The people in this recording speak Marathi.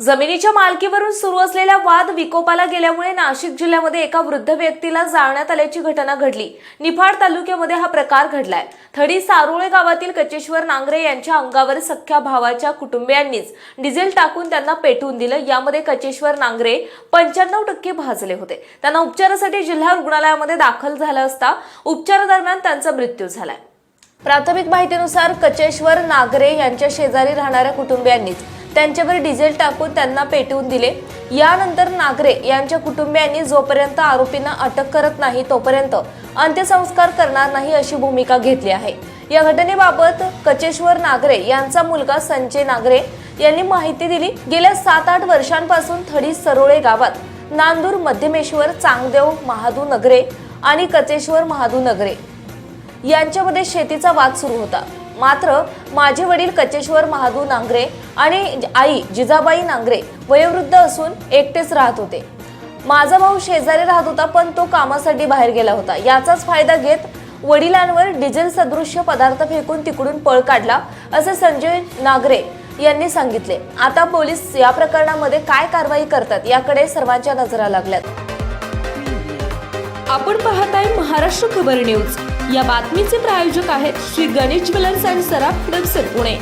जमिनीच्या मालकीवरून सुरू असलेला वाद विकोपाला गेल्यामुळे नाशिक जिल्ह्यामध्ये एका वृद्ध व्यक्तीला जाळण्यात आल्याची घटना घडली. निफाड तालुक्यामध्ये हा प्रकार घडलाय. थडी सारोळे गावातील कचेश्वर नांगरे यांच्या अंगावर सख्ख्या भावाच्या कुटुंबियांनीच डिझेल टाकून त्यांना पेटवून दिलं. यामध्ये कचेश्वर नांगरे पंच्याण्णव टक्के भाजले होते. त्यांना उपचारासाठी जिल्हा रुग्णालयामध्ये दाखल झालं असता उपचारादरम्यान त्यांचा मृत्यू झालाय. प्राथमिक माहितीनुसार कचेश्वर नागरे यांच्या शेजारी राहणाऱ्या कुटुंबियांनीच त्यांच्यावर डिझेल टाकून त्यांना पेटवून दिले. यानंतर नागरे यांच्या कुटुंबियांनी जोपर्यंत आरोपींना अटक करत नाही तोपर्यंत अंत्यसंस्कार करणार नाही अशी भूमिका घेतली आहे. या घटनेबाबत कचेश्वर नागरे यांचा मुलगा संजय नागरे यांनी माहिती दिली. गेल्या सात आठ वर्षांपासून थडी सरोळे गावात नांदूर मध्यमेश्वर चांगदेव महादू नगरे आणि कचेश्वर महादू नगरे यांच्यामध्ये शेतीचा वाद सुरू होता. मात्र माझे वडील कचेश्वर महादू नांगरे आणि आई जिजाबाई नांगरे वयोवृद्ध असून एकटेच राहत होते. माझा भाऊ शेजारी राहत होता पण तो कामासाठी बाहेर गेला होता. याचाच फायदा घेत वडिलांवर डिझेल सदृश्य पदार्थ फेकून तिकडून पळ काढला असे संजय नागरे यांनी सांगितले. आता पोलीस या प्रकरणामध्ये काय कारवाई करतात याकडे सर्वांच्या नजरा लागल्यात. आपण पाहत आहे महाराष्ट्र खबर न्यूज. या बातमीचे प्रायोजक आहेत श्री गणेश ज्वेलर्स अँड सराफ हडपसर पुणे.